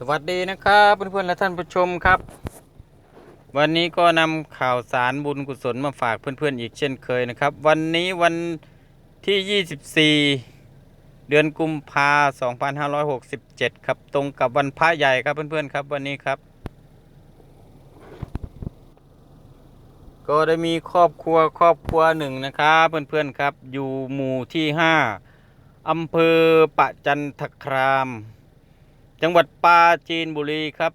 สวัสดีนะครับเพื่อนๆและท่านผู้ชมครับ วันนี้ก็นำข่าวสารบุญกุศลมาฝากเพื่อนๆอีกเช่นเคยนะครับ วันนี้วันที่ 24 เดือนกุมภา2567 ครับตรงกับวันพระใหญ่ครับเพื่อนๆครับวันนี้ครับ ก็ได้มีครอบครัวครอบครัวหนึ่งนะครับเพื่อนๆครับอยู่หมู่ที่ 5อำเภอปะจันทคราม จังหวัดปราจีนบุรีครับ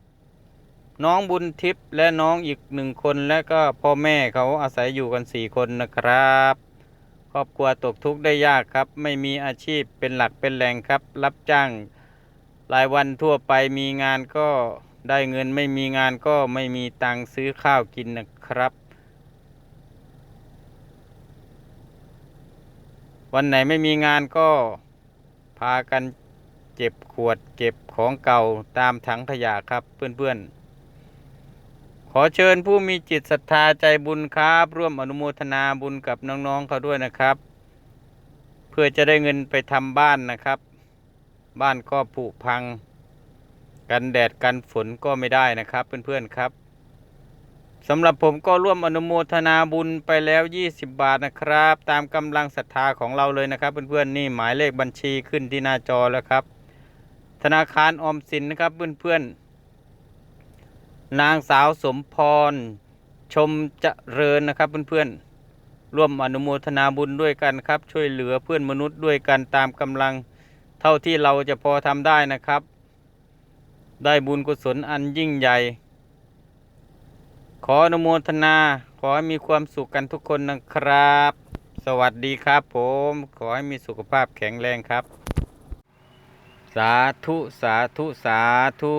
น้องบุญทิพย์และน้องอีกหนึ่งคนและก็พ่อแม่เขาอาศัยอยู่กันสี่คนนะครับ ครอบครัวตกทุกข์ได้ยากครับ ไม่มีอาชีพเป็นหลักเป็นแหล่งครับ รับจ้างรายวันทั่วไปมีงานก็ได้เงินไม่มีงานก็ไม่มีตังค์ซื้อข้าวกินนะครับ วันไหนไม่มีงานก็พากัน เก็บขวดเก็บของเก่าตามถังขยะครับเพื่อนๆ ขอเชิญผู้มีจิตศรัทธาใจบุญครับ ร่วมอนุโมทนาบุญกับน้องๆเขาด้วยนะครับ เพื่อจะได้เงินไปทำบ้านนะครับ บ้านก็ผุพัง กันแดดกันฝนก็ไม่ได้นะครับเพื่อนๆครับสำหรับผมก็ร่วมอนุโมทนาบุญไปแล้ว 20 บาทนะครับ ตามกำลังศรัทธาของเราเลยนะครับ เพื่อนๆนี่หมายเลขบัญชีขึ้นที่หน้าจอแล้วครับ ธนาคารออมสินนะครับเพื่อนๆ นางสาวสมพร ชมเจริญนะครับเพื่อนๆ ร่วมอนุโมทนาบุญด้วยกันครับ ช่วยเหลือเพื่อนมนุษย์ด้วยกันตามกำลังเท่าที่เราจะพอทำได้นะครับ ได้บุญกุศลอันยิ่งใหญ่ ขออนุโมทนาขอให้มีความสุขกันทุกคนนะครับ สวัสดีครับผม ขอให้มีสุขภาพแข็งแรงครับ สาธุ สาธุ สาธุ